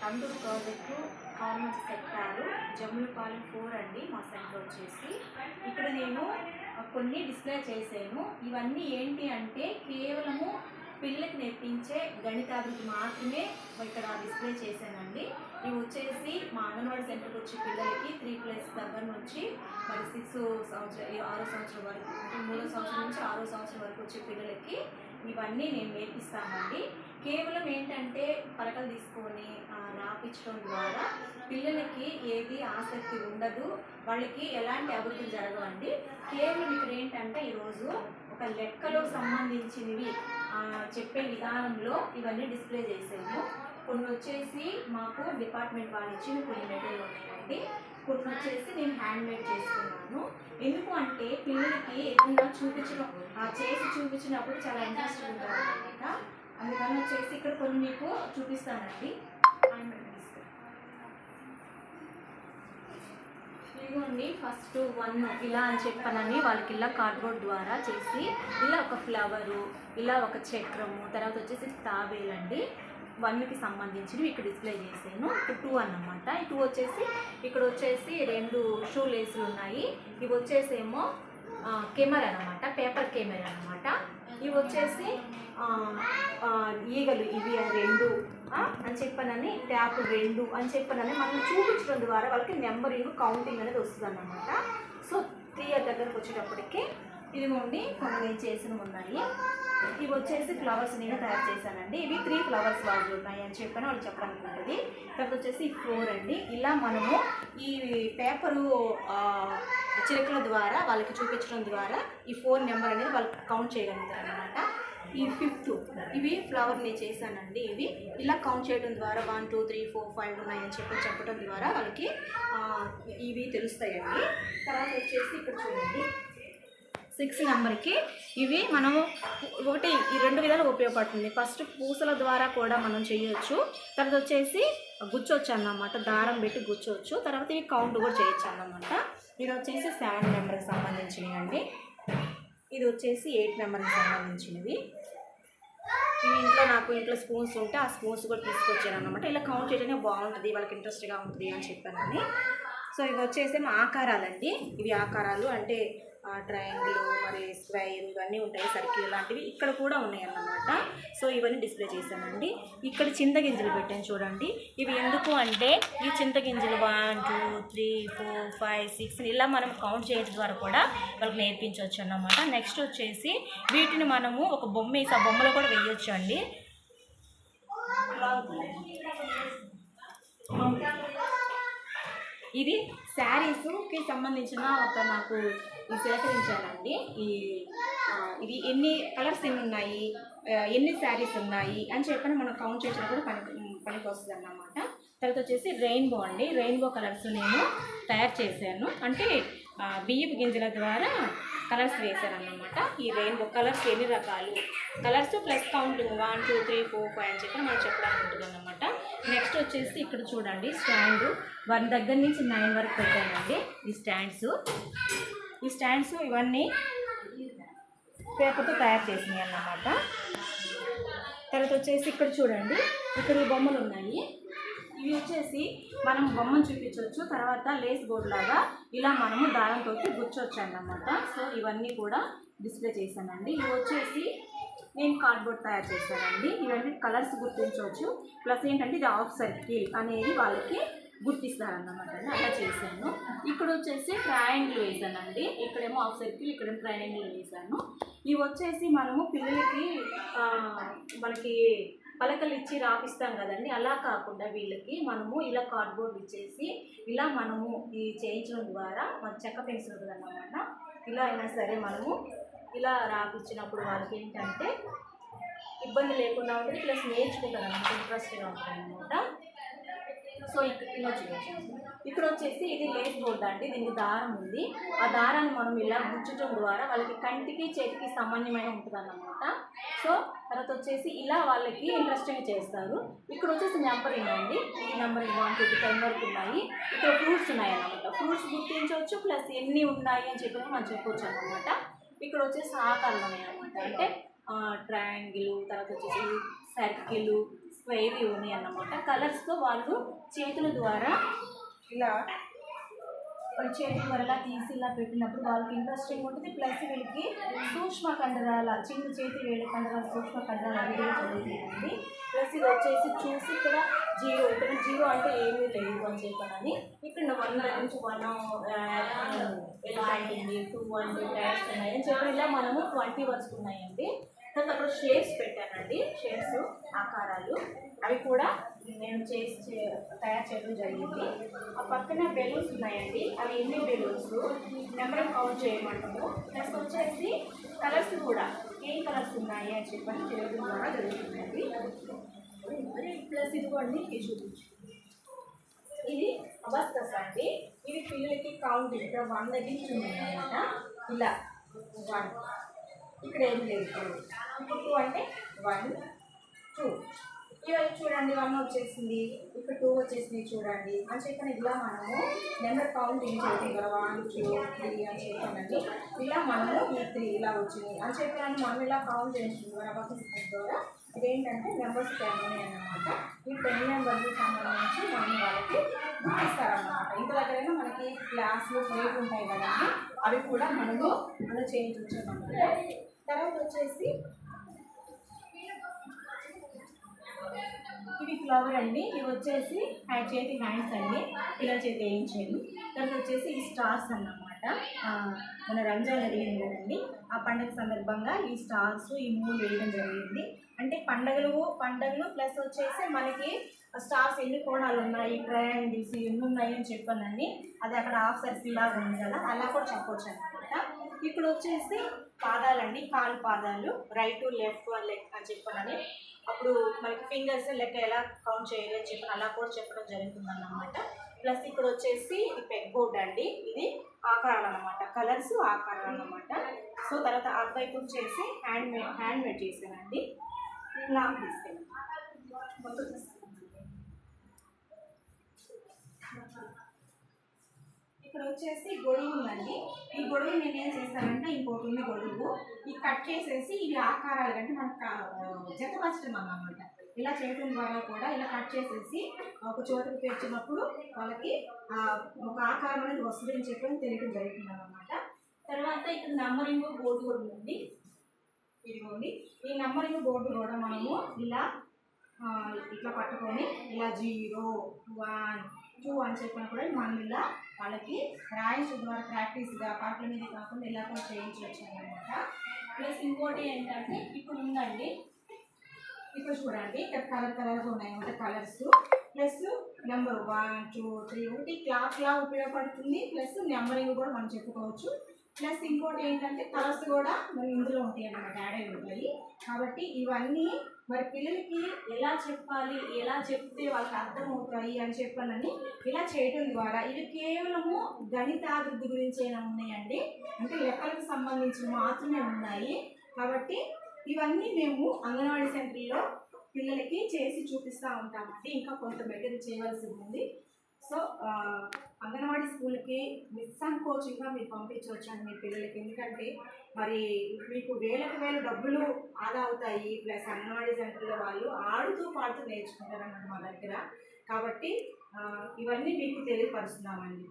Tanduru project commons sector Jammulapalem four అండి మా centre వచ్చేసి. ఇక్కడ నేను కొన్ని డిస్ప్లే చేశాను. ఇవన్నీ ఏంటి అంటే కేవలము పిల్లలకు నేర్పించే గణితాభివృద్ధి మాత్రమే ఇక్కడ డిస్ప్లే చేశానండి. ఇవి వచ్చేసి మా అంగన్వాడీ సెంటర్కి వచ్చే పిల్లలకి త్రీ ప్లస్ దగ్గర నుంచి మరి సిక్స్ సంవత్సరం ఈ ఆరో సంవత్సరం వరకు మూడో సంవత్సరం నుంచి ఆరో సంవత్సరం వరకు వచ్చే పిల్లలకి ఇవన్నీ నేను నేర్పిస్తానండి. కేవలం ఏంటంటే పలకలు తీసుకొని రాపించడం ద్వారా పిల్లలకి ఏది ఆసక్తి ఉండదు వాళ్ళకి ఎలాంటి అభివృద్ధి జరగవండి. కేవలం ఇక్కడ ఏంటంటే ఈరోజు ఒక లెక్కలో సంబంధించినవి చెప్పే విధానంలో ఇవన్నీ డిస్ప్లే చేసాము కొన్ని వచ్చేసి మాకు డిపార్ట్మెంట్ వాళ్ళు ఇచ్చిన కొన్ని మెటీరియల్ ఉన్నాయండి. కొన్ని వచ్చేసి నేను హ్యాండ్ మేడ్ చేసుకున్నాను. ఎందుకు అంటే పిల్లలకి ఏదైనా చూపించడం ఆ చేసి చూపించినప్పుడు చాలా ఇంట్రెస్ట్ ఉంటారు అనమాట. అందుకని వచ్చేసి ఇక్కడ కొన్ని మీకు చూపిస్తానండి. హ్యాండ్ మేడ్ ఇదిగోండి ఫస్ట్ వన్ ఇలా అని చెప్పనని వాళ్ళకి ఇలా కార్డ్బోర్డ్ ద్వారా చేసి ఇలా ఒక ఫ్లవరు ఇలా ఒక చక్రము తర్వాత వచ్చేసి తాబేలండి. వన్కి సంబంధించినవి ఇక్కడ డిస్ప్లే చేసాను ఇక్కడ టూ అన్నమాట. ఈ టూ వచ్చేసి ఇక్కడ వచ్చేసి రెండు షూ లేసులు ఉన్నాయి. ఇవి వచ్చేసేమో కెమెరా అనమాట పేపర్ కెమెరా అనమాట ఇవి వచ్చేసి ఈగలు ఇవి ఆ రెండు అని చెప్పానని ట్యాప్ రెండు అని చెప్పానని మనం చూపించడం ద్వారా వాళ్ళకి నెంబరింగ్ కౌంటింగ్ అనేది వస్తుంది అన్నమాట. సో త్రీ ఇయర్ దగ్గరకు వచ్చేటప్పటికి ఇదిగోండి కొన్ని చేసినవి ఉన్నాయి. ఇవి వచ్చేసి ఫ్లవర్స్ నేను తయారు చేశానండి. ఇవి త్రీ ఫ్లవర్స్ వాళ్ళు ఉన్నాయి అని చెప్పని వాళ్ళు చెప్పడానికి ఉంటుంది తర్వాత వచ్చేసి ఫ్లోర్ అండి. ఇలా మనము ఈ పేపరు చిరకల ద్వారా వాళ్ళకి చూపించడం ద్వారా ఈ ఫోర్ నెంబర్ అనేది వాళ్ళకి కౌంట్ చేయగలుగుతారు అనమాట ఈ ఫిఫ్త్ ఇవి ఫ్లవర్ నేను చేశానండి ఇవి. ఇలా కౌంట్ చేయడం ద్వారా one two three four five ఉన్నాయని చెప్పి చెప్పడం ద్వారా వాళ్ళకి ఇవి తెలుస్తాయండి. తర్వాత వచ్చేసి ఇక్కడ చూడండి. సిక్స్ నెంబర్కి ఇవి మనము ఒకటి ఈ రెండు విధాలు ఉపయోగపడుతుంది. ఫస్ట్ పూసల ద్వారా కూడా మనం చేయొచ్చు. తర్వాత వచ్చేసి గుచ్చొచ్చు అన్నమాట. దారం పెట్టి గుచ్చొచ్చు. తర్వాత ఇవి కౌంట్ కూడా చేయొచ్చు అన్నమాట. ఇది వచ్చేసి సెవెన్ నెంబర్కి సంబంధించినవి అండి. ఇది వచ్చేసి ఎయిట్ నెంబర్కి సంబంధించినవి. ఇవి ఇంట్లో నాకు ఇంట్లో స్పూన్స్ ఉంటే ఆ స్పూన్స్ కూడా తీసుకొచ్చాను అనమాట ఇలా కౌంట్ చేయడానికి బాగుంటుంది. వాళ్ళకి ఇంట్రెస్ట్గా ఉంటుంది అని చెప్పానని సో ఇవి వచ్చేసి మా ఆకారాలండి. ఇవి ఆకారాలు అంటే ట్రయాంగిల్ మరి స్క్వైర్ ఇవన్నీ ఉంటాయి సర్కిల్ లాంటివి ఇక్కడ కూడా ఉన్నాయన్నమాట. సో ఇవన్నీ డిస్ప్లే చేశానండి. ఇక్కడ చింతగింజలు పెట్టాను చూడండి. ఇవి ఎందుకు అంటే ఈ చింతగింజలు one two three four five six ఇలా మనం కౌంట్ చేయడం ద్వారా కూడా వాళ్ళకి నేర్పించవచ్చు అన్నమాట. నెక్స్ట్ వచ్చేసి వీటిని మనము ఒక బొమ్మ వేసి ఆ బొమ్మలో కూడా వేయొచ్చు అండి. ఇది శారీస్కి సంబంధించిన ఒక నాకు సేకరించానండి ఈ ఇది ఎన్ని కలర్స్ ఎన్ని ఉన్నాయి ఎన్ని శారీస్ ఉన్నాయి అని చెప్పని మనం కౌంట్ చేసిన కూడా పనికి పనికి వస్తుంది అన్నమాట తర్వాత వచ్చేసి రెయిన్బో అండి. రెయిన్బో కలర్స్ నేను తయారు చేశాను. అంటే బియ్యపు గింజల ద్వారా కలర్స్ వేశాను అన్నమాట ఈ రెయిన్బో కలర్స్ ఎన్ని రకాలు? Colours plus counting one two three four five అని చెప్పి మనం చెప్పడానికి ఉంటుంది అన్నమాట నెక్స్ట్ వచ్చేసి ఇక్కడ చూడండి స్టాండ్. వన్ దగ్గర నుంచి నైన్ వరకు పెట్టానండి ఈ స్టాండ్స్. ఈ స్టాండ్స్ ఇవన్నీ పేపర్తో తయారు చేసినాయి అన్నమాట. తర్వాత వచ్చేసి ఇక్కడ చూడండి ఇక్కడ ఈ బొమ్మలు ఉన్నాయి. ఇవి వచ్చేసి మనం బొమ్మను చూపించవచ్చు. తర్వాత లేస్ బోర్డ్ లాగా ఇలా మనము దారంతో గుచ్చవచ్చు అన్నమాట. సో ఇవన్నీ కూడా డిస్ప్లే చేశానండి. ఇవి వచ్చేసి నేను కార్డ్బోర్డ్ తయారు చేశానండి. ఇవన్నీ కలర్స్ గుర్తించవచ్చు. ప్లస్ ఏంటంటే ఇది ఆఫ్ సర్కిల్ అనేది వాళ్ళకి గుర్తిస్తారన్నమాట అండి అలా చేశాను. ఇక్కడ వచ్చేసి ట్రయాంగిల్ వేసానండి ఇక్కడేమో హాఫ్ సర్కిల్ ఇక్కడ ట్రయాంగిల్ వేసాను ఇవి వచ్చేసి మనము పిల్లలకి మనకి పలకలు ఇచ్చి రాపిస్తాం కదండి. అలా కాకుండా వీళ్ళకి మనము ఇలా కార్డ్బోర్డ్ ఇచ్చేసి ఇలా మనము ఈ చేయించడం ద్వారా మన చెక్క పెన్సిల్ కదన్నమాట ఇలా అయినా సరే మనము ఇలా రాపిచ్చినప్పుడు వాళ్ళకి ఏంటంటే ఇబ్బంది లేకుండా ఉంటుంది ప్లస్ నేర్చుకుంటారు అనమాట ఇంట్రెస్ట్గా ఉంటుంది అనమాట సో ఇక్కడ ఇలా ఇక్కడ వచ్చేసి ఇది లేస్ బోర్డ్ అండి దీనికి దారం ఉంది. ఆ దారాన్ని మనం ఇలా గుచ్చటం ద్వారా వాళ్ళకి కంటికి చేతికి సామాన్యమైన ఉంటుంది అన్నమాట సో తర్వాత వచ్చేసి ఇలా వాళ్ళకి ఇంట్రెస్టింగ్ చేస్తారు. ఇక్కడ వచ్చేసి నెంబరింగ్ అండి. ఈ నెంబరింగ్ వన్ టూ టెన్ వరకు ఉన్నాయి. ఇక్కడ ఫ్రూట్స్ ఉన్నాయి అన్నమాట ఫ్రూట్స్ గుర్తించవచ్చు ప్లస్ ఎన్ని ఉన్నాయి అని చెప్పి మనం చెప్పవచ్చు అనమాట ఇక్కడ వచ్చేసి ఆకారాలు ఉన్నాయి అంటే ట్రయాంగిల్ తర్వాత వచ్చేసి సర్కిల్ వేవి ఉన్నాయి అన్నమాట. కలర్స్తో వాళ్ళు చేతుల ద్వారా ఇలా వాళ్ళ చేతుల ద్వారా తీసి ఇలా పెట్టినప్పుడు వాళ్ళకి ఇంట్రెస్టింగ్ ఉంటుంది. ప్లస్ వీళ్ళకి సూక్ష్మ కండరాల చిన్న చేతి వేడి కండరాల సూక్ష్మ కండరాలు అనేది కూడా ప్లస్ ఇది వచ్చేసి చూసి ఇక్కడ జీరో ఇక్కడ జీరో అంటే ఏమీ లేదు అని చెప్పానని ఇక్కడ వన్ నుంచి వన్ oh, ఎలా ఉంది టూ అంటే టైర్స్ ఉన్నాయి అని చెప్పి ఇలా మనము ట్వంటీ వరకు ఉన్నాయండి. తర్వాత అక్కడ షేప్స్ పెట్టానండి. షేప్స్ ఆకారాలు. అవి కూడా నేను చేసి తయారు చేయడం జరిగింది. ఆ పక్కన బెలూన్స్ ఉన్నాయండి. అవి ఎన్ని బెలూన్స్ నెంబర్ కౌంట్ చేయమంటాము. ప్లస్ వచ్చేసి కలర్స్ కూడా. ఏం కలర్స్ ఉన్నాయి అని చెప్పని తెలియడం ద్వారా జరుగుతుందండి ప్లస్ ఇదిగోండి ఇది చూపించు. ఇది అబస్కస్ అండి. ఇది పిల్లలకి కౌంట్ ఇక్కడ వన్ దగ్గర నుంచి ఇలా వన్ ఇక్కడ ఏం లేదు. ఇప్పుడు టూ అంటే వన్ టూ ఇవన్నీ చూడండి వన్ వచ్చేసింది ఇక్కడ టూ వచ్చేసింది చూడండి. అని చెప్పిన ఇలా మనము నెంబర్ కౌంట్ ఏం చేస్తాం కదా వన్ టూ త్రీ అని చెప్పానండి. ఇలా మనము ఈ త్రీ ఇలా వచ్చింది అని చెప్పిన మనం ఇలా కౌంట్ చేస్తున్నాం. రబాకి ద్వారా ఇదేంటంటే నెంబర్స్ టెన్ అనమాట ఈ టెన్ నెంబర్స్ సంబంధించి మనం వాళ్ళకి ఇస్తారన్నమాట ఇంత దగ్గరైనా మనకి క్లాస్లో ప్లేట్ ఉంటాయి కదండి అవి కూడా మనము మనం చేయించవచ్చు తర్వాత వచ్చేసి ఇవి ఫ్లవర్ అండి. ఇవి వచ్చేసి హ్యాండ్ చేతి హ్యాండ్స్ అండి. పిల్లల చేతి వేయించాను తర్వాత వచ్చేసి ఈ స్టార్స్ అన్నమాట. మన రంజాన్ జరిగింది కదండి. ఆ పండుగ సందర్భంగా ఈ స్టార్స్ ఈ మూడు వేయడం జరిగింది. అంటే పండగలు పండగలు ప్లస్ వచ్చేసి మనకి స్టార్స్ ఎన్ని కోణాలు ఉన్నాయి ట్రయాంగిల్స్ ఎన్ని ఉన్నాయి అని చెప్పానండి. అది అక్కడ హాఫ్ సర్కిల్ లాగా ఉంది కదా అలా కూడా చెప్పొచ్చు అనమాట ఇక్కడ వచ్చేసి పాదాలండి కాలు పాదాలు రైట్ లెఫ్ట్ లెగ్ అని చెప్పానని. అప్పుడు మనకి ఫింగర్స్ లెక్క ఎలా కౌంట్ చేయాలి అని చెప్పి అలా కూడా చెప్పడం జరుగుతుంది అన్నమాట ప్లస్ ఇక్కడ వచ్చేసి ఇది పెగ్ బోర్డ్ అండి. ఇది ఆకారాలు అనమాట కలర్స్ ఆకారాలు అనమాట సో తర్వాత అటువైపు వచ్చేసి హ్యాండ్ మేడ్ హ్యాండ్ మేడ్ చేశానండి లాంగ్ తీసుకెళ్ళి ఇక్కడ వచ్చేసి గొడుగు ఉందండి. ఈ గొడుగు నేను ఏం చేస్తానంటే ఇంకోటి ఉంది గొడుగు. ఈ కట్ చేసేసి ఇవి ఆకారాలు అంటే మనకు జతపరచడం అన్నమాట. ఇలా చేయడం ద్వారా కూడా ఇలా కట్ చేసేసి ఒక చోటుకు పేర్చినప్పుడు వాళ్ళకి ఒక ఆకారం అనేది వస్తుంది అని చెప్పి తెలియడం జరుగుతుంది అనమాట తర్వాత ఇక్కడ నంబరింగ్ బోర్డు కూడా ఉంది ఇదిగోండి. ఈ నంబరింగ్ బోర్డు కూడా మనము ఇలా ఇట్లా పట్టుకొని ఇలా జీరో వన్ చూ అని చెప్పిన కూడా మనం ఇలా వాళ్ళకి రాయించడం ద్వారా ప్రాక్టీస్గా పాటల మీద కాకుండా ఇలా కూడా చేయించవచ్చు అనమాట ప్లస్ ఇంకోటి ఏంటంటే ఇప్పుడు ఉందండి. ఇప్పుడు చూడండి ఇక్కడ కలర్ కలర్గా ఉన్నాయి అంటే colours. Plus number one two three ఒకటి క్లాత్ లా ఉపయోగపడుతుంది. ప్లస్ నెంబరింగ్ కూడా మనం చెప్పుకోవచ్చు. ప్లస్ ఇంకోటి ఏంటంటే కలర్స్ కూడా మరి ఇందులో ఉంటాయి అన్నమాట యాడ్ అయి ఉంటాయి. కాబట్టి ఇవన్నీ మరి పిల్లలకి ఎలా చెప్పాలి ఎలా చెప్తే వాళ్ళకి అర్థమవుతాయి అని చెప్పాలని ఇలా చేయడం ద్వారా ఇవి కేవలము గణితాభివృద్ధి గురించేనా ఉన్నాయండి. అంటే లెక్కలకు సంబంధించి మాత్రమే ఉన్నాయి. కాబట్టి ఇవన్నీ మేము అంగన్వాడీ సెంటర్లో పిల్లలకి చేసి చూపిస్తూ ఉంటామండి. ఇంకా కొంత మెటీరియల్ చేయవలసి ఉంది. సో అంగన్వాడీ స్కూల్కి నిస్సంకోచంగా మీరు పంపించవచ్చు అండి మీ పిల్లలకి. ఎందుకంటే మరి మీకు వేలకు వేలు డబ్బులు ఆదా అవుతాయి. ప్లస్ అంగన్వాడీ సెంటర్లో వాళ్ళు ఆడుతూ పాడుతూ నేర్చుకుంటారన్నమాట మా దగ్గర. కాబట్టి ఇవన్నీ మీకు తెలియపరుస్తున్నామండి.